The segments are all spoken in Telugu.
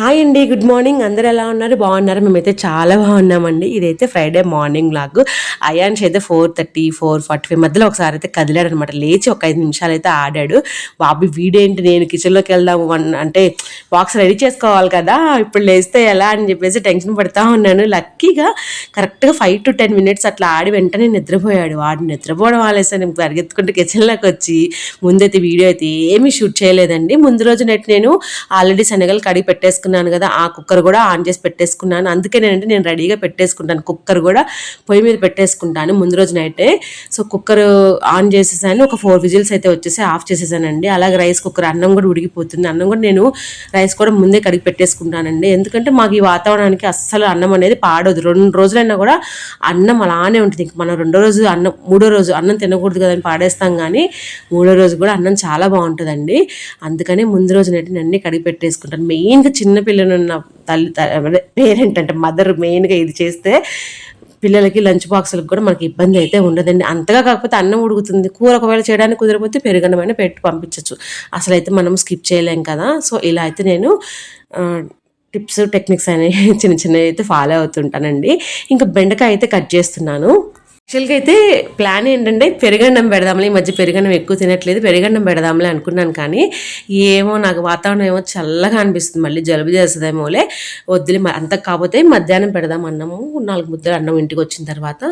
హాయ్ అండి గుడ్ మార్నింగ్ అందరు ఎలా ఉన్నారు? బాగున్నారు? మేమైతే చాలా బాగున్నామండి. ఇదైతే ఫ్రైడే మార్నింగ్ లాగ్ అయాన్స్ అయితే four thirty four forty five మధ్యలో ఒకసారి అయితే కదిలాడు అనమాట లేచి ఒక ఐదు నిమిషాలు అయితే ఆడాడు. బాబు వీడేంటి? నేను కిచెన్లోకి వెళ్దాము వన్ అంటే బాక్స్ రెడీ చేసుకోవాలి కదా. ఇప్పుడు లేస్తే ఎలా అని చెప్పేసి టెన్షన్ పడతా ఉన్నాను. లక్కీగా కరెక్ట్గా ఫైవ్ టు టెన్ మినిట్స్ అట్లా ఆడి వెంటనే నిద్రపోయాడు. వాడు నిద్రపోవడం వాళ్ళేస్తే నేను పరిగెత్తుకుంటూ కిచెన్లోకి వచ్చి ముందైతే వీడియో అయితే ఏమీ షూట్ చేయలేదండి. ముందు రోజు నెట్ నేను ఆల్రెడీ శనగలు కడిగి పెట్టేసుకున్నాను. కదా ఆ కుక్కర్ కూడా ఆన్ చేసి పెట్టేసుకున్నాను. అందుకే నేనంటే నేను రెడీగా పెట్టేసుకుంటాను. కుక్కర్ కూడా పొయ్యి మీద పెట్టేసుకుంటాను ముందు రోజు నైటే. సో కుక్కర్ ఆన్ చేసేసాను. ఒక ఫోర్ విజిల్స్ అయితే వచ్చేసి ఆఫ్ చేసేసానండి. అలాగే రైస్ కుక్కర్ అన్నం కూడా ఉడికిపోతుంది. అన్నం కూడా నేను రైస్ కూడా ముందే కడిగి పెట్టేసుకుంటానండి. ఎందుకంటే మాకు ఈ వాతావరణానికి అస్సలు అన్నం అనేది పాడదు. రెండు రోజులైనా కూడా అన్నం అలానే ఉంటుంది. ఇంక మనం రెండో రోజు అన్నం మూడో రోజు అన్నం తినకూడదు కదని పాడేస్తాం కానీ మూడో రోజు కూడా అన్నం చాలా బాగుంటుందండి. అందుకని ముందు రోజు నెట్టి నేను కడిగి పెట్టేసుకుంటాను. మెయిన్గా చిన్న పిల్లలు ఉన్న తల్లి పేరెంట్ అంటే మదర్ మెయిన్గా ఇది చేస్తే పిల్లలకి లంచ్ బాక్సులకు కూడా మనకి ఇబ్బంది అయితే ఉండదండి. అంతగా కాకపోతే అన్నం ఉడుకుతుంది. కూర ఒకవేళ చేయడానికి కుదరకపోతే పెరుగన్నమైనా పెట్టి పంపించవచ్చు అసలు అయితే మనం స్కిప్ చేయలేం కదా. సో ఇలా అయితే నేను టిప్స్ టెక్నిక్స్ అనేవి చిన్న చిన్నవి అయితే ఫాలో అవుతుంటానండి. ఇంకా బెండకాయ అయితే కట్ చేస్తున్నాను. యాక్చువల్గా అయితే ప్లాన్ ఏంటంటే పెరుగన్నం పెడదాంలే ఈ మధ్య పెరుగన్నం ఎక్కువ తినట్లేదు పెరుగన్నం పెడదాంలే అనుకున్నాను కానీ ఏమో నాకు వాతావరణం ఏమో చల్లగా అనిపిస్తుంది మళ్ళీ జలుబు చేస్తుందేమోలే వద్దులే మ- అంత కాకపోతే మధ్యాహ్నం పెడదాం అన్నము నాలుగు ముద్దలు అన్నం ఇంటికి వచ్చిన తర్వాత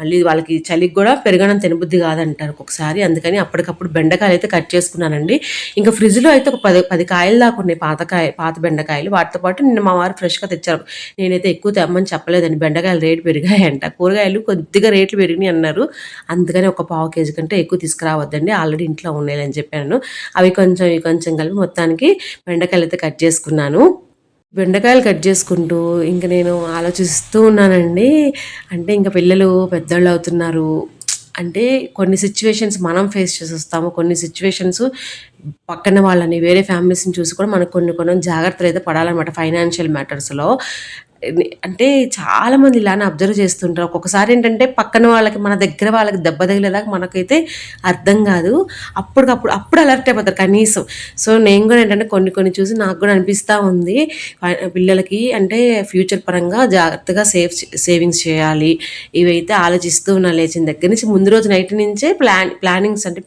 మళ్ళీ వాళ్ళకి చలికి కూడా పెరుగన్నం తినబుద్ధి కాదంటారు ఒక్కొక్కసారి అందుకని అప్పటికప్పుడు బెండకాయలు అయితే కట్ చేసుకున్నానండి. ఇంకా ఫ్రిడ్జ్లో అయితే ఒక పది పది కాయలు దాకా ఉన్నాయి పాతకాయ పాత బెండకాయలు. వాటితో పాటు నిన్న మా వారు ఫ్రెష్గా తెచ్చారు. నేనైతే ఎక్కువ తెమ్మని చెప్పలేదండి బెండకాయలు రేటు పెరిగాయంట కూరగాయలు కొద్దిగా రేట్లు పెరిగినాయి అన్నారు. అందుకని ఒక పావు కేజీ కంటే ఎక్కువ తీసుకురావద్దండి. ఆల్రెడీ ఇంట్లో ఉన్నాయని చెప్పాను. అవి కొంచెం ఇవి కొంచెం కలిపి మొత్తానికి బెండకాయలు అయితే కట్ చేసుకున్నాను. బెండకాయలు కట్ చేసుకుంటూ ఇంక నేను ఆలోచిస్తూ ఉన్నానండి. అంటే ఇంకా పిల్లలు పెద్దోళ్ళు అవుతున్నారు. అంటే కొన్ని సిచ్యువేషన్స్ మనం ఫేస్ చేసి వస్తాము కొన్ని సిచ్యువేషన్స్ పక్కన వాళ్ళని వేరే ఫ్యామిలీస్ని చూసి కూడా మనకు కొన్ని కొన్ని జాగ్రత్తలు అయితే పడాలన్నమాట ఫైనాన్షియల్ మ్యాటర్స్లో అంటే చాలా మంది ఇలానే అబ్జర్వ్ చేస్తుంటారు. ఒక్కొక్కసారి ఏంటంటే పక్కన వాళ్ళకి మన దగ్గర వాళ్ళకి దెబ్బ తగిలేదాకా మనకైతే అర్థం కాదు. అప్పటికప్పుడు అప్పుడు అలర్ట్ అయిపోతారు కనీసం. సో నేను కూడా ఏంటంటే కొన్ని కొన్ని చూసి నాకు కూడా అనిపిస్తూ ఉంది. పిల్లలకి అంటే ఫ్యూచర్ పరంగా జాగ్రత్తగా సేవ్ సేవింగ్స్ చేయాలి. ఇవైతే ఆలోచిస్తూ ఉన్నా లేచిన దగ్గర నుంచి. ముందు రోజు నైట్ నుంచే ప్లాన్ ప్లానింగ్స్ అంటే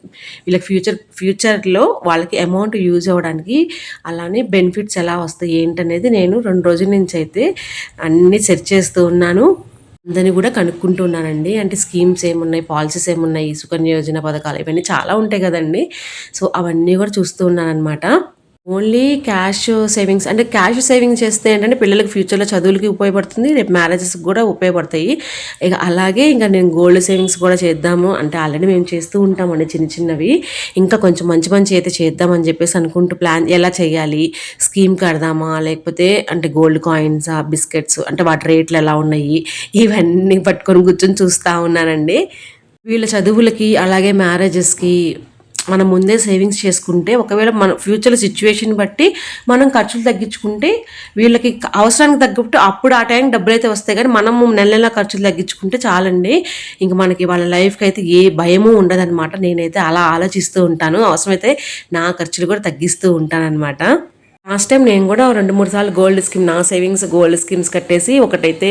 వీళ్ళకి ఫ్యూచర్ ఫ్యూచర్లో వాళ్ళకి అమౌంట్ యూజ్ అవ్వడానికి అలానే బెనిఫిట్స్ ఎలా వస్తాయి ఏంటనేది నేను రెండు రోజుల నుంచి అయితే అన్నీ సెర్చ్ చేస్తూ ఉన్నాను. అందరినీ కూడా కనుక్కుంటున్నానండి అంటే స్కీమ్స్ ఏమున్నాయి పాలసీస్ ఏమున్నాయి సుకన్య యోజన పథకాలు ఇవన్నీ చాలా ఉంటాయి కదండి. సో అవన్నీ కూడా చూస్తూ ఉన్నాను అనమాట ఓన్లీ క్యాష్ సేవింగ్స్ అంటే క్యాష్ సేవింగ్స్ చేస్తే ఏంటంటే పిల్లలకి ఫ్యూచర్లో చదువులకి ఉపయోగపడుతుంది రేపు మ్యారేజెస్కి కూడా ఉపయోగపడతాయి. ఇక అలాగే ఇంకా నేను గోల్డ్ సేవింగ్స్ కూడా చేద్దాము అంటే ఆల్రెడీ మేము చేస్తూ ఉంటామండి చిన్న చిన్నవి. ఇంకా కొంచెం మంచి మంచి అయితే చేద్దామని చెప్పేసి అనుకుంటూ ప్లాన్ ఎలా చేయాలి స్కీమ్ కడదామా లేకపోతే అంటే గోల్డ్ కాయిన్స్ బిస్కెట్స్ అంటే వాటి రేట్లు ఎలా ఉన్నాయి ఇవన్నీ పట్టుకొని కూర్చొని చూస్తూ ఉన్నానండి. వీళ్ళ చదువులకి అలాగే మ్యారేజెస్కి మనం ముందే సేవింగ్స్ చేసుకుంటే ఒకవేళ మన ఫ్యూచర్ సిచ్యువేషన్ బట్టి మనం ఖర్చులు తగ్గించుకుంటే వీళ్ళకి అవసరానికి తగ్గట్టు అప్పుడు ఆ టైం డబ్బులు అయితే వస్తాయి. కానీ మనము నెల నెల ఖర్చులు తగ్గించుకుంటే చాలండి. ఇంక మనకి వాళ్ళ లైఫ్కి అయితే ఏ భయము ఉండదన్నమాట. నేనైతే అలా ఆలోచిస్తూ ఉంటాను. అవసరమైతే నా ఖర్చులు కూడా తగ్గిస్తూ ఉంటానన్నమాట. లాస్ట్ టైం నేను కూడా రెండు మూడు సార్లు గోల్డ్ స్కీమ్ నా సేవింగ్స్ గోల్డ్ స్కీమ్స్ కట్టేసి ఒకటైతే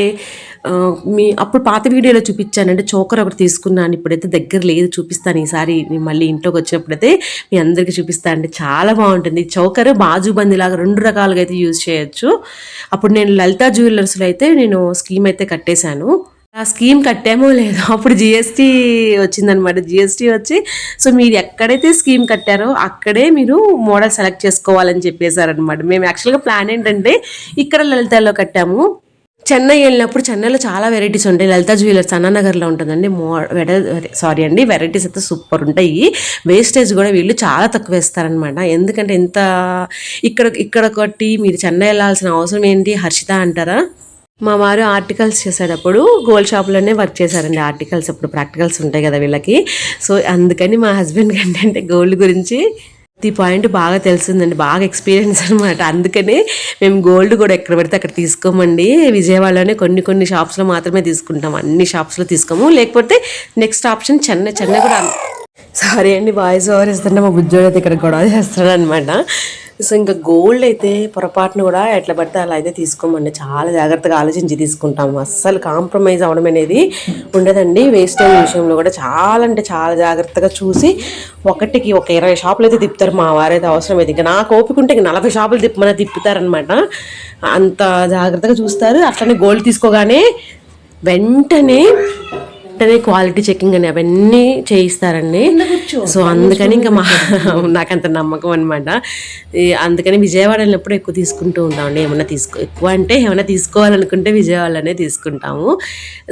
మీ అప్పుడు పాత వీడియోలో చూపించాను అంటే చోకర్ ఒకటి తీసుకున్నాను ఇప్పుడైతే దగ్గర లేదు చూపిస్తాను ఈసారి మళ్ళీ ఇంట్లోకి వచ్చినప్పుడైతే మీ అందరికీ చూపిస్తాను అంటే చాలా బాగుంటుంది. చౌకర్ బాజుబంది లాగా రెండు రకాలుగా అయితే యూజ్ చేయొచ్చు. అప్పుడు నేను లలితా జ్యువెలర్స్లో అయితే నేను స్కీమ్ అయితే కట్టేశాను. ఆ స్కీమ్ కట్టామో లేదో అప్పుడు జిఎస్టీ వచ్చిందనమాట జిఎస్టీ వచ్చి సో మీరు ఎక్కడైతే స్కీమ్ కట్టారో అక్కడే మీరు మోడల్ సెలెక్ట్ చేసుకోవాలని చెప్పేశారనమాట మేము యాక్చువల్గా ప్లాన్ ఏంటంటే ఇక్కడ లలితాలో కట్టాము. చెన్నై వెళ్ళినప్పుడు చెన్నైలో చాలా వెరైటీస్ ఉంటాయి. లలిత జ్యువెలర్స్ అన్నానగర్లో ఉంటుందండి. మో సారీ అండి. వెరైటీస్ అయితే సూపర్ ఉంటాయి. వేస్టేజ్ కూడా వీళ్ళు చాలా తక్కువ వేస్తారనమాట ఎందుకంటే ఎంత ఇక్కడ ఇక్కడ ఒకటి మీరు చెన్నై వెళ్ళాల్సిన అవసరం ఏంటి? హర్షిత అంటారా? మా వారు ఆర్టికల్స్ చేసేటప్పుడు గోల్డ్ షాప్లోనే వర్క్ చేశారండి. ఆర్టికల్స్ ఇప్పుడు ప్రాక్టికల్స్ ఉంటాయి కదా వీళ్ళకి. సో అందుకని మా హస్బెండ్ ఏంటంటే గోల్డ్ గురించి ఈ పాయింట్ బాగా తెలిసిందండి బాగా ఎక్స్పీరియన్స్ అనమాట అందుకనే మేము గోల్డ్ కూడా ఎక్కడ పడితే అక్కడ తీసుకోమండి. విజయవాడలోనే కొన్ని కొన్ని షాప్స్లో మాత్రమే తీసుకుంటాం. అన్ని షాప్స్లో తీసుకోము. లేకపోతే నెక్స్ట్ ఆప్షన్ చెన్నై చెన్నై కూడా సారీ అండి వాయిస్ ఓవర్ ఇస్తుంటే మా బుజ్జోడు అయితే ఇక్కడ గొడవ చేస్తాడు అనమాట సో ఇంకా గోల్డ్ అయితే పొరపాటును కూడా ఎట్లా పడితే అలా అయితే తీసుకోమండి. చాలా జాగ్రత్తగా ఆలోచించి తీసుకుంటాము. అస్సలు కాంప్రమైజ్ అవ్వడం అనేది ఉండదండి. వేస్టేజ్ విషయంలో కూడా చాలా అంటే చాలా జాగ్రత్తగా చూసి ఒకటికి ఒక ఇరవై షాపులు అయితే తిప్పుతారు మా వారైతే అవసరం అయితే ఇంకా నాకు ఓపిక ఉంటే నలభై షాపులు తిప్పమని తిప్పుతారనమాట అంత జాగ్రత్తగా చూస్తారు. అట్లనే గోల్డ్ తీసుకోగానే వెంటనే వెంటనే క్వాలిటీ చెకింగ్ అని అవన్నీ చేయిస్తారండి. సో అందుకని ఇంకా మా నాకు అంత నమ్మకం అనమాట అందుకని విజయవాడ వెళ్ళినప్పుడు ఎక్కువ తీసుకుంటూ ఉంటామండి. ఏమన్నా తీసుకో ఎక్కువ అంటే ఏమైనా తీసుకోవాలనుకుంటే విజయవాడలోనే తీసుకుంటాము.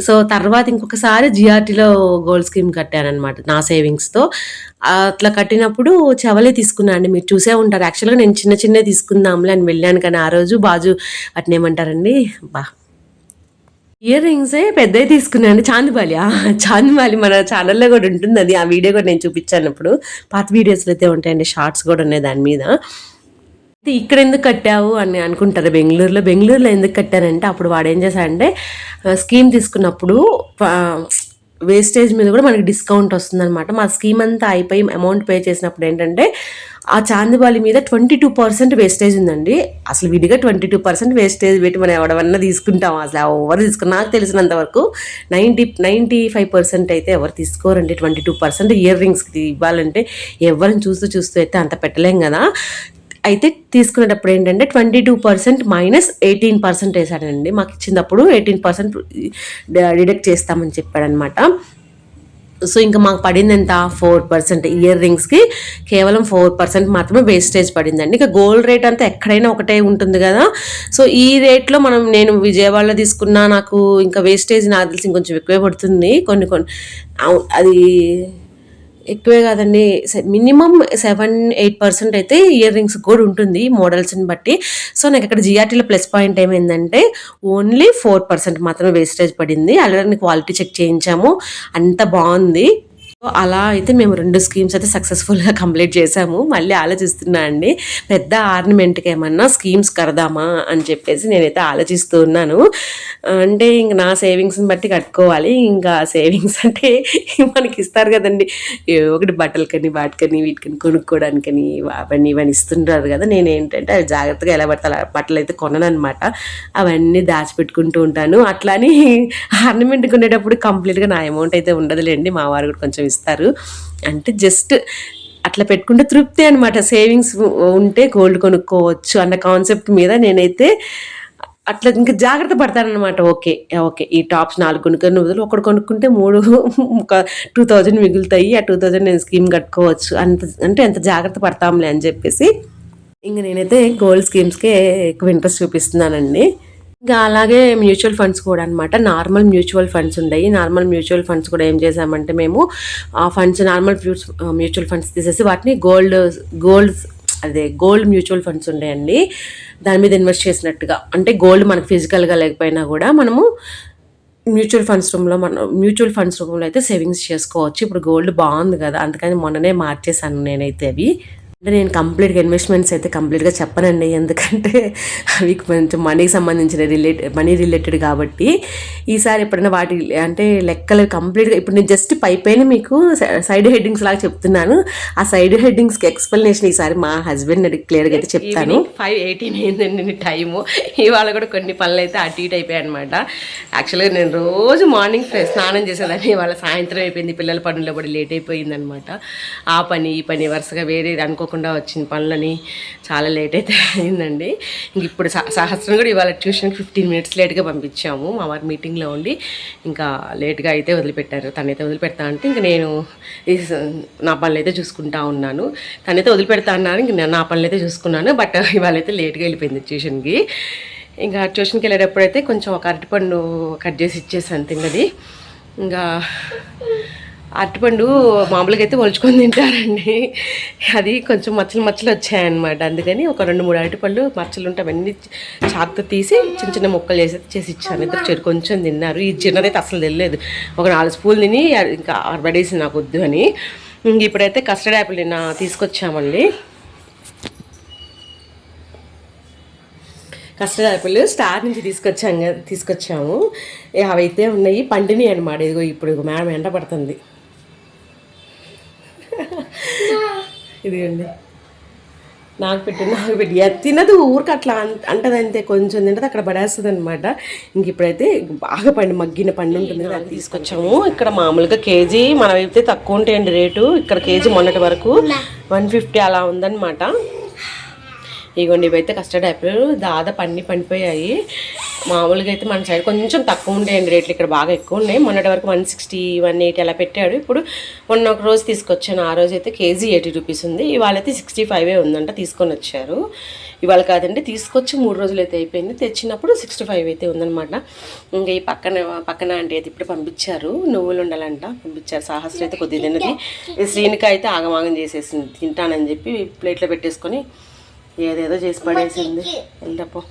సో తర్వాత ఇంకొకసారి జిఆర్టీలో గోల్డ్ స్కీమ్ కట్టానమాట నా సేవింగ్స్తో అట్లా కట్టినప్పుడు చెవలే తీసుకున్నా అండి. మీరు చూసే ఉంటారు. యాక్చువల్గా నేను చిన్న చిన్న తీసుకుందాంలే అని వెళ్ళాను కానీ ఆ రోజు బాజు వాటిని ఏమంటారండి? బా ఇయర్ రింగ్సే పెద్దవి తీసుకున్నాను. చాందిబాలి చాందిబాలి మన ఛానల్లో కూడా ఉంటుంది. అది ఆ వీడియో కూడా నేను చూపించాను ఇప్పుడు. పాత వీడియోస్లో అయితే ఉంటాయండి. షార్ట్స్ కూడా ఉన్నాయి దాని మీద. అయితే ఇక్కడ ఎందుకు కట్టావు అని అనుకుంటారు బెంగళూరులో. బెంగళూరులో ఎందుకు కట్టారంటే అప్పుడు వాడు ఏం చేశాడంటే స్కీమ్ తీసుకున్నప్పుడు వేస్టేజ్ మీద కూడా మనకి డిస్కౌంట్ వస్తుందన్నమాట. మా స్కీమ్ అంతా అయిపోయి అమౌంట్ పే చేసినప్పుడు ఏంటంటే ఆ చాందిబాలి మీద ట్వంటీ టూ పర్సెంట్ వేస్టేజ్ ఉందండి. అసలు విడిగా ట్వంటీ టూ పర్సెంట్ వేస్టేజ్ పెట్టి మనం ఎవడవన్నా తీసుకుంటాం అసలు ఎవరు తీసుకున్న? నాకు తెలిసినంత వరకు నైంటీ నైంటీ ఫైవ్ పర్సెంట్ అయితే ఎవరు తీసుకోరండి. ట్వంటీ టూ పర్సెంట్ ఇయర్ రింగ్స్కి ఇవ్వాలంటే ఎవరిని చూస్తూ చూస్తూ అయితే అంత పెట్టలేం కదా. అయితే తీసుకునేటప్పుడు ఏంటంటే twenty two percent minus eighteen percent వేసాడండి మాకు ఇచ్చినప్పుడు ఎయిటీన్ పర్సెంట్ డిడక్ట్ చేస్తామని చెప్పాడనమాట. సో ఇంకా మాకు పడింది ఎంత ఫోర్ పర్సెంట్ ఇయర్ రింగ్స్కి కేవలం ఫోర్ పర్సెంట్ మాత్రమే వేస్టేజ్ పడిందండి. ఇంకా గోల్డ్ రేట్ అంతా ఎక్కడైనా ఒకటే ఉంటుంది కదా. సో ఈ రేట్లో మనం నేను విజయవాడలో తీసుకున్నా నాకు ఇంకా వేస్టేజ్ నాకు తెలిసి ఇంకొంచెం ఎక్కువే పడుతుంది. కొన్ని కొన్ని అవు- అది ఎక్కువే కాదండి. మినిమం సెవెన్ ఎయిట్ పర్సెంట్ అయితే ఇయర్ రింగ్స్ కూడా ఉంటుంది మోడల్స్ని బట్టి. సో నాకు ఇక్కడ జిఆర్టీలో ప్లస్ పాయింట్ ఏమైందంటే ఓన్లీ ఫోర్ పర్సెంట్ మాత్రమే వేస్టేజ్ పడింది. అలాగే క్వాలిటీ చెక్ చేయించాము. అంత బాగుంది. అలా అయితే మేము రెండు స్కీమ్స్ అయితే సక్సెస్ఫుల్గా కంప్లీట్ చేసాము. మళ్ళీ ఆలోచిస్తున్నా అండి పెద్ద ఆర్నమెంట్కి ఏమన్నా స్కీమ్స్ కడదామా అని చెప్పేసి నేనైతే ఆలోచిస్తూ ఉన్నాను. అంటే ఇంక నా సేవింగ్స్ని బట్టి కట్టుకోవాలి. ఇంకా సేవింగ్స్ అంటే మనకి ఇస్తారు కదండి. ఒకటి బట్టలకని వాటికని వీటికని కొనుక్కోవడానికని అవన్నీ ఇవన్నీ ఇస్తుంటారు కదా. నేను ఏంటంటే అవి జాగ్రత్తగా ఎలా పడతా అలా బట్టలు అయితే కొనను అనమాట అవన్నీ దాచిపెట్టుకుంటూ ఉంటాను. అట్లాని ఆర్నమెంట్ కొనేటప్పుడు కంప్లీట్గా నా అమౌంట్ అయితే ఉండదులేండి. మా వారు కూడా కొంచెం ఇస్తారు అంటే జస్ట్ అట్లా పెట్టుకుంటే తృప్తి అనమాట సేవింగ్స్ ఉంటే గోల్డ్ కొనుక్కోవచ్చు అన్న కాన్సెప్ట్ మీద నేనైతే అట్లా ఇంకా జాగ్రత్త పడతానమాట ఓకే ఓకే ఈ టాప్స్ నాలుగు కొనుక్కొని బదులు ఒకటి కొనుక్కుంటే మూడు ఒక టూ థౌజండ్ మిగులుతాయి. ఆ టూ థౌజండ్ నేను స్కీమ్ కట్టుకోవచ్చు. అంత అంటే ఎంత జాగ్రత్త పడతాంలే అని చెప్పేసి ఇంక నేనైతే గోల్డ్ స్కీమ్స్కే ఎక్కువ ఇంట్రెస్ట్ చూపిస్తున్నానండి. ఇంకా అలాగే మ్యూచువల్ ఫండ్స్ కూడా అనమాట నార్మల్ మ్యూచువల్ ఫండ్స్ ఉన్నాయి నార్మల్ మ్యూచువల్ ఫండ్స్ కూడా ఏం చేసామంటే మేము ఆ ఫండ్స్ నార్మల్ మ్యూచువల్ ఫండ్స్ తీసేసి వాటిని గోల్డ్ గోల్డ్ అదే గోల్డ్ మ్యూచువల్ ఫండ్స్ ఉన్నాయండి దాని మీద ఇన్వెస్ట్ చేసినట్టుగా. అంటే గోల్డ్ మనకు ఫిజికల్గా లేకపోయినా కూడా మనము మ్యూచువల్ ఫండ్స్ రూమ్లో మనం మ్యూచువల్ ఫండ్స్ రూమ్లో అయితే సేవింగ్స్ చేసుకోవచ్చు. ఇప్పుడు గోల్డ్ బాగుంది కదా అందుకని మొన్ననే మార్చేసాను నేనైతే అవి. అంటే నేను కంప్లీట్గా ఇన్వెస్ట్మెంట్స్ అయితే కంప్లీట్గా చెప్పనండి. ఎందుకంటే అవి కొంచెం మనీకి సంబంధించిన రిలేట్ మనీ రిలేటెడ్ కాబట్టి ఈసారి ఎప్పుడైనా వాటి అంటే లెక్కలు కంప్లీట్గా ఇప్పుడు నేను జస్ట్ పై పైన మీకు సైడ్ హెడ్డింగ్స్ లాగా చెప్తున్నాను. ఆ సైడ్ హెడ్డింగ్స్కి ఎక్స్ప్లెనేషన్ ఈసారి మా హస్బెండ్ అడిగి క్లియర్గా అయితే చెప్తాను. ఫైవ్ ఎయిటీన్ అయిందండి టైము. ఇవాళ కూడా కొన్ని పనులు అయితే అటు ఇటు అయిపోయాయి అనమాట యాక్చువల్గా నేను రోజు మార్నింగ్ స్నానం చేసేదాన్ని. ఇవాళ సాయంత్రం అయిపోయింది. పిల్లల పనుల్లో కూడా లేట్ అయిపోయింది అనమాట ఆ పని ఈ పని వరుసగా వేరే అనుకోకుండా వచ్చిన పనులని చాలా లేట్ అయితే అయిందండి. ఇంక ఇప్పుడు సహ- సహస్రం కూడా ఇవాళ ట్యూషన్కి ఫిఫ్టీన్ మినిట్స్ లేట్గా పంపించాము. మా వారి మీటింగ్లో ఉండి ఇంకా లేట్గా అయితే వదిలిపెట్టారు. తనైతే వదిలిపెడతా అంటే ఇంక నేను నా పనులు అయితే చూసుకుంటా ఉన్నాను. తనైతే వదిలిపెడతా అన్నారు ఇంక నేను నా పనులు అయితే చూసుకున్నాను. బట్ ఇవాళ అయితే లేట్గా వెళ్ళిపోయింది ట్యూషన్కి ఇంకా ట్యూషన్కి వెళ్ళేటప్పుడు అయితే కొంచెం ఒక అరటిపండు కట్ చేసి ఇచ్చేసాను తిన్నది. ఇంకా అరటిపండు మామూలుగా అయితే ఒలుచుకొని తింటారండి. అది కొంచెం మచ్చలు మచ్చలు వచ్చాయన్నమాట. అందుకని ఒక రెండు మూడు అరటిపళ్ళు మచ్చలు ఉంటే అవన్నీ చాకుతో తీసి చిన్న చిన్న ముక్కలు చేసి చేసి ఇచ్చాను. ఇద్దరు చెరు కొంచెం తిన్నారు. ఈ చిన్నదైతే అసలు తెలియలేదు ఒక నాలుగు స్పూన్లు తిని ఇంకా పడేసి నాకు వద్దు అని. ఇప్పుడైతే కస్టర్డ్ యాపిల్ నిన్న తీసుకొచ్చామండి. కస్టర్డ్ యాపిల్ స్టార్ నుంచి తీసుకొచ్చాం తీసుకొచ్చాము. అవైతే ఉన్నాయి. పండినాయి అనమాట ఇదిగో ఇప్పుడు మేడం ఎండ పడుతుంది. ఇదిగోండి. నాకు పెట్టు నాకు పెట్టి. తినదు ఊరికి అట్లా అంటది అంతే కొంచెం తింటది అక్కడ పడేస్తుంది అనమాట ఇంక ఇప్పుడైతే బాగా పండు మగ్గిన పండు ఉంటుంది కదా అది తీసుకొచ్చాము. ఇక్కడ మామూలుగా కేజీ మన అయితే తక్కువ ఉంటాయండి రేటు. ఇక్కడ కేజీ మొన్నటి వరకు వన్ ఫిఫ్టీ అలా ఉందన్నమాట. ఇగోండి ఇవైతే కస్టర్డ్ యాపిల్ దాదాపు అన్ని పండిపోయాయి. మామూలుగా అయితే మన సైడ్ కొంచెం తక్కువ ఉంటాయండి రేట్లు ఇక్కడ బాగా ఎక్కువ ఉన్నాయి. మొన్నటి వరకు వన్ సిక్స్టీ వన్ ఎయిటీ అలా పెట్టాడు. ఇప్పుడు మొన్న ఒక రోజు తీసుకొచ్చాను ఆ రోజు అయితే కేజీ ఎయిటీ రూపీస్ ఉంది. ఇవాళ అయితే సిక్స్టీ ఫైవే ఉందంట తీసుకొని వచ్చారు. ఇవాళ కాదండి తీసుకొచ్చి మూడు రోజులు అయితే అయిపోయింది. తెచ్చినప్పుడు సిక్స్టీ ఫైవ్ అయితే ఉందన్నమాట. ఇంకా ఈ పక్కన పక్కన అంటే అయితే ఇప్పుడు పంపించారు. నువ్వులు ఉండాలంట పంపించారు. సాహస్రం అయితే కొద్దిగా తిన్నది. శ్రీనిక అయితే ఆగమాగం చేసేసింది. తింటానని చెప్పి ప్లేట్లో పెట్టేసుకొని ఏదేదో చేసి పడేసింది. వెళ్ళపో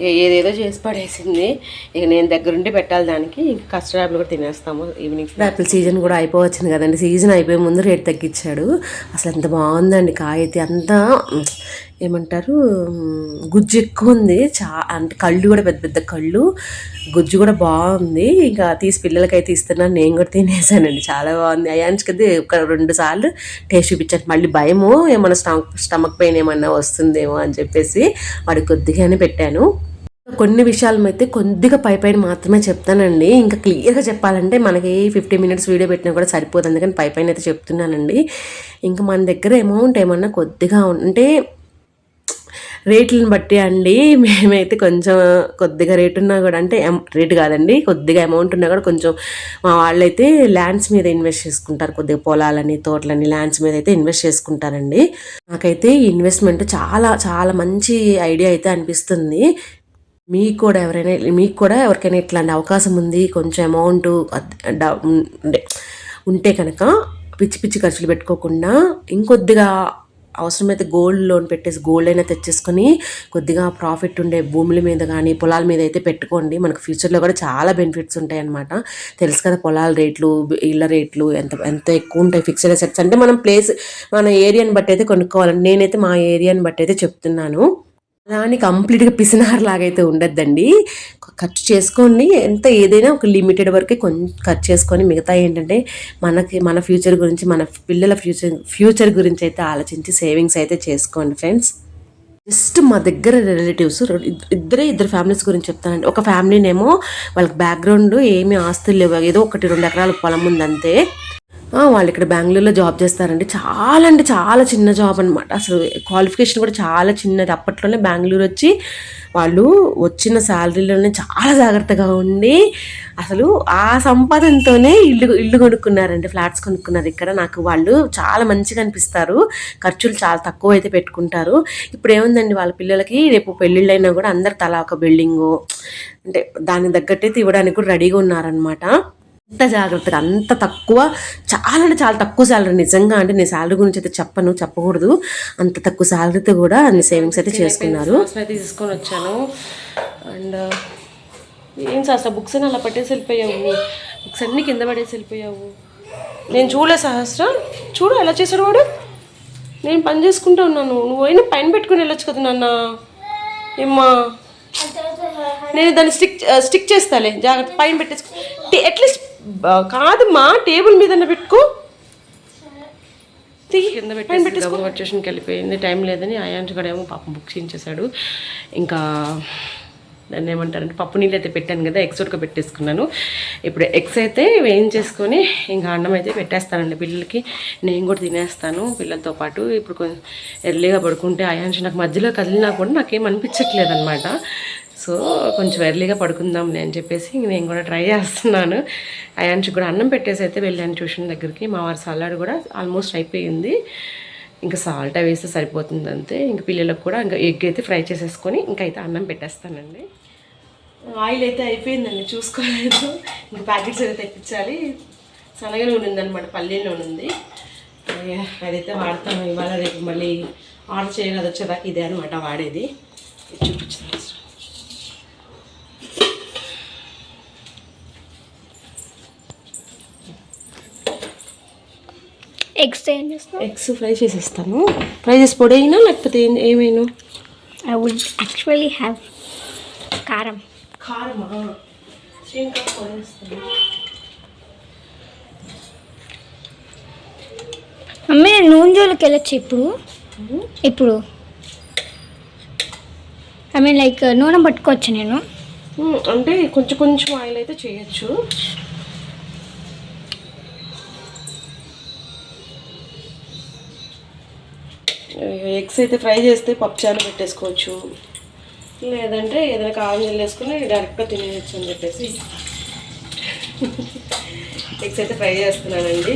ఏదేదో చేసి పడేసింది. ఇక నేను దగ్గరుండి పెట్టాలి దానికి. ఇంకా కస్టర్డ్ యాపిల్ కూడా తినేస్తాము ఈవినింగ్ యాపిల్ సీజన్ కూడా అయిపోవచ్చింది కదండి. సీజన్ అయిపోయే ముందు రేట్ తగ్గించాడు. అసలు ఎంత బాగుందండి కాయ అయితే. అంతా ఏమంటారు గుజ్జు ఎక్కువ ఉంది. చా అంటే కళ్ళు కూడా పెద్ద పెద్ద కళ్ళు. గుజ్జు కూడా బాగుంది. ఇంకా తీసి పిల్లలకైతే ఇస్తున్నాను నేను కూడా తినేసానండి. చాలా బాగుంది. అయాన్స్కి అయితే ఒక రెండు సార్లు టేస్ట్ చూపించాను. మళ్ళీ భయము ఏమైనా స్టమక్ స్టమక్ పెయిన్ ఏమన్నా వస్తుందేమో అని చెప్పేసి వాడికి కొద్దిగానే పెట్టాను. కొన్ని విషయాలు అయితే కొద్దిగా పై పైన మాత్రమే చెప్తానండి. ఇంకా క్లియర్గా చెప్పాలంటే మనకి ఫిఫ్టీ మినిట్స్ వీడియో పెట్టినా కూడా సరిపోతుంది అందుకని పై పైన అయితే చెప్తున్నానండి. ఇంకా మన దగ్గర అమౌంట్ ఏమన్నా కొద్దిగా ఉంటే రేట్లను బట్టి అండి మేమైతే కొంచెం కొద్దిగా రేట్ ఉన్నా కూడా అంటే రేట్ కాదండి కొద్దిగా అమౌంట్ ఉన్నా కూడా కొంచెం మా వాళ్ళైతే ల్యాండ్స్ మీద ఇన్వెస్ట్ చేసుకుంటారు. కొద్దిగా పొలాలని తోటలని ల్యాండ్స్ మీద అయితే ఇన్వెస్ట్ చేసుకుంటారండి. నాకైతే ఇన్వెస్ట్మెంట్ చాలా చాలా మంచి ఐడియా అయితే అనిపిస్తుంది. మీకు కూడా ఎవరైనా మీకు కూడా ఎవరికైనా ఇట్లాంటి అవకాశం ఉంది కొంచెం అమౌంట్ ఉంటే కనుక పిచ్చి పిచ్చి ఖర్చులు పెట్టుకోకుండా ఇంకొద్దిగా అవసరమైతే గోల్డ్ లోన్ పెట్టేసి గోల్డ్ అయినా తెచ్చేసుకొని కొద్దిగా ప్రాఫిట్ ఉండే భూముల మీద కానీ పొలాల మీద అయితే పెట్టుకోండి. మనకు ఫ్యూచర్లో కూడా చాలా బెనిఫిట్స్ ఉంటాయి అన్నమాట తెలుసు కదా పొలాల రేట్లు ఇళ్ళ రేట్లు ఎంత ఎంత ఎక్కువ ఉంటాయి ఫిక్స్డ్ అసెట్స్ అంటే మనం ప్లేస్ మన ఏరియాని బట్టి అయితే కొనుక్కోవాలండి నేనైతే మా ఏరియాని బట్టి అయితే చెప్తున్నాను. దాన్ని కంప్లీట్గా పిసినార్ లాగైతే ఉండద్దండి. ఖర్చు చేసుకొని ఎంత ఏదైనా ఒక లిమిటెడ్ వరకే కొంచెం ఖర్చు చేసుకొని మిగతా ఏంటంటే మనకి మన ఫ్యూచర్ గురించి మన పిల్లల ఫ్యూచర్ ఫ్యూచర్ గురించి అయితే ఆలోచించి సేవింగ్స్ అయితే చేసుకోండి ఫ్రెండ్స్. జస్ట్ మా దగ్గర రిలేటివ్స్ ఇద్దరే ఇద్దరు ఫ్యామిలీస్ గురించి చెప్తానండి. ఒక ఫ్యామిలీనేమో వాళ్ళకి బ్యాక్గ్రౌండ్ ఏమీ ఆస్తులు లేవు. ఏదో ఒకటి రెండు ఎకరాల పొలం ఉంది అంతే వాళ్ళు ఇక్కడ బెంగళూరులో జాబ్ చేస్తారండి. చాలా అంటే చాలా చిన్న జాబ్ అనమాట అసలు క్వాలిఫికేషన్ కూడా చాలా చిన్నది. అప్పట్లోనే బెంగళూరు వచ్చి వాళ్ళు వచ్చిన శాలరీలోనే చాలా జాగ్రత్తగా ఉండి అసలు ఆ సంపాదనతోనే ఇల్లు ఇల్లు కొనుక్కున్నారండి. ఫ్లాట్స్ కొనుక్కున్నారు ఇక్కడ. నాకు వాళ్ళు చాలా మంచిగా అనిపిస్తారు. ఖర్చులు చాలా తక్కువ అయితే పెట్టుకుంటారు. ఇప్పుడు ఏముందండి వాళ్ళ పిల్లలకి రేపు పెళ్ళిళ్ళైనా కూడా అందరు తలా ఒక బిల్డింగు అంటే దానికి తగ్గట్టయితే ఇవ్వడానికి కూడా రెడీగా ఉన్నారనమాట అంత జాగ్రత్తగా అంత తక్కువ చాలా అంటే చాలా తక్కువ శాలరీ నిజంగా అంటే నేను శాలరీ గురించి అయితే చెప్పను చెప్పకూడదు. అంత తక్కువ శాలరీతో కూడా అన్ని సేవింగ్స్ అయితే చేసుకున్నారు. అయితే తీసుకొని వచ్చాను. అండ్ ఏం సహస్ర బుక్స్ అలా పట్టేసి వెళ్ళిపోయావు. బుక్స్ అన్ని కింద పడేసి వెళ్ళిపోయావు. నేను చూడలే సహస్ర. చూడు ఎలా చేశాడు వాడు? నేను పని చేసుకుంటా ఉన్నాను. నువ్వు అయినా పైన పెట్టుకుని వెళ్ళొచ్చు కదా నాన్న. ఏమ్మా? నేను దాన్ని స్టిక్ స్టిక్ చేస్తాలే. జాగ్రత్త పైన పెట్టేసుకో. అట్లీస్ట్ కాదమ్మా టేబుల్ మీద పెట్టుకో. తీయి. పైన పెట్టేసుకో. వచ్చేషన్కి వెళ్ళిపోయింది. టైం లేదని అయాంష్ కూడా ఏమో పాపం బుక్ చేయించేశాడు. ఇంకా దాన్ని ఏమంటారంటే పప్పు నీళ్ళు అయితే పెట్టాను కదా ఎగ్స్ ఉడక పెట్టేసుకున్నాను. ఇప్పుడు ఎగ్స్ అయితే వేయించేసుకొని ఇంకా అన్నం అయితే పెట్టేస్తానండి పిల్లలకి. నేను కూడా తినేస్తాను పిల్లలతో పాటు. ఇప్పుడు కొంచెం ఎర్లీగా పడుకుంటే అయాంష్ నాకు మధ్యలో కదిలినా కూడా నాకేం అనిపించట్లేదు అనమాట సో కొంచెం ఎర్లీగా పడుకుందాంలే అని చెప్పేసి నేను కూడా ట్రై చేస్తున్నాను. ఆయనకి కూడా అన్నం పెట్టేసి అయితే వెళ్ళాను ట్యూషన్ దగ్గరికి. మా వారి సలాడ్ కూడా ఆల్మోస్ట్ అయిపోయింది. ఇంకా సాల్ట్ వేస్తే సరిపోతుంది అంతే. ఇంక పిల్లలకు కూడా ఇంకా ఎగ్ అయితే ఫ్రై చేసేసుకొని ఇంకా అయితే అన్నం పెట్టేస్తానండి. ఆయిల్ అయితే అయిపోయిందండి చూసుకోలేదు. ఇంకా ప్యాకెట్స్ అయితే తెప్పించాలి. శనగ నూనె ఉందన్నమాట పల్లీ నూనె ఉంది. అదైతే వాడతాను. ఇవాళ రేపు మళ్ళీ ఆర్డర్ చేయగలదు వచ్చేదాకా ఇదే అనమాట వాడేది. ఇది చూపించాను ఎగ్స్ ఏం చేస్తావు? ఎగ్స్ ఫ్రై చేసేస్తాను. ఫ్రై చేసి పొడైనా లేకపోతే ఏం- ఏమైనా? ఐ వుడ్ యాక్చువల్లీ హ్యావ్ కారం. కారమా? నేను నూనె జోలికి వెళ్ళొచ్చు ఇప్పుడు? ఇప్పుడు. ఐ మీన్ లైక్ నూనె పట్టుకోవచ్చు నేను? అంటే కొంచెం కొంచెం ఆయిల్ అయితే చేయొచ్చు. ఎగ్స్ అయితే ఫ్రై చేస్తే పప్పుచారు పెట్టేసుకోవచ్చు. లేదంటే ఏదైనా నీళ్ళు వేసుకుని డైరెక్ట్గా తినేయచ్చు అని చెప్పేసి. ఎగ్స్ అయితే ఫ్రై చేస్తున్నానండి.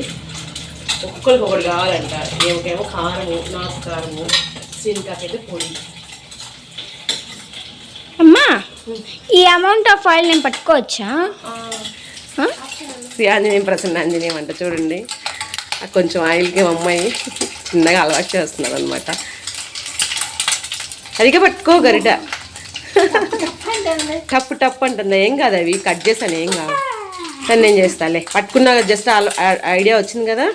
ఒక్కొక్కరికి ఒకటి కావాలంట. ఏమికేమో కారము నాసు కారము శ్రీనికాకి అయితే పొడి. అమ్మా ఈ అమౌంట్ ఆఫ్ ఆయిల్ నేను పట్టుకోవచ్చా? ఆంజనేయం ప్రసన్న ఆంజనేయం అంట చూడండి. కొంచెం ఆయిల్కి అమ్మాయి చిన్నగా అలవాటు చేస్తున్నారు అనమాట అదిగా పట్టుకో గరిట. టప్పు టప్పు అంటుంది. ఏం కాదు అవి కట్ చేశాను ఏం కాదు. దాన్ని నేను చేస్తాలే. పట్టుకున్నా జస్ట్ ఐడియా వచ్చింది కదా.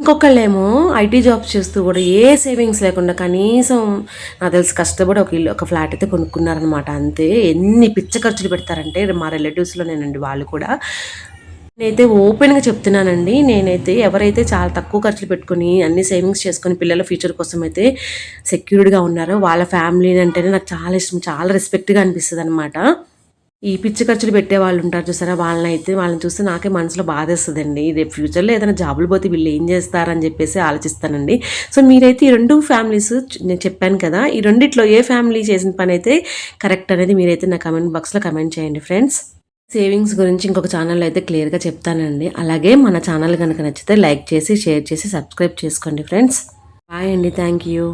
ఇంకొకళ్ళేమో ఐటీ జాబ్స్ చేస్తూ కూడా ఏ సేవింగ్స్ లేకుండా కనీసం నాకు తెలిసి కష్టపడి ఒక ఇల్లు ఒక ఫ్లాట్ అయితే కొనుక్కున్నారనమాట అంతే. ఎన్ని పిచ్చ ఖర్చులు పెడతారంటే మా రిలేటివ్స్లో నేనండి వాళ్ళు కూడా. నేనైతే ఓపెన్గా చెప్తున్నానండి. నేనైతే ఎవరైతే చాలా తక్కువ ఖర్చులు పెట్టుకొని అన్ని సేవింగ్స్ చేసుకొని పిల్లల ఫ్యూచర్ కోసం అయితే సెక్యూర్డ్గా ఉన్నారో వాళ్ళ ఫ్యామిలీ అంటేనే నాకు చాలా ఇష్టం చాలా రెస్పెక్ట్గా అనిపిస్తుంది అనమాట ఈ పిచ్చి ఖర్చులు పెట్టే వాళ్ళు ఉంటారు చూసారా? వాళ్ళని అయితే వాళ్ళని చూస్తే నాకే మనసులో బాధేస్తుందండి. రేపు ఫ్యూచర్లో ఏదైనా జాబులు పోతే వీళ్ళు ఏం చేస్తారని చెప్పేసి ఆలోచిస్తానండి. సో మీరైతే ఈ రెండు ఫ్యామిలీస్ నేను చెప్పాను కదా ఈ రెండిట్లో ఏ ఫ్యామిలీ చేసిన పని అయితే కరెక్ట్ అనేది మీరైతే నా కమెంట్ బాక్స్లో కమెంట్ చేయండి ఫ్రెండ్స్. సేవింగ్స్ గురించి ఇంకొక ఛానల్ అయితే క్లియర్గా చెప్తానండి. అలాగే మన ఛానల్ కనుక నచ్చితే లైక్ చేసి షేర్ చేసి సబ్స్క్రైబ్ చేసుకోండి ఫ్రెండ్స్. బాయ్ అండి. Thank you.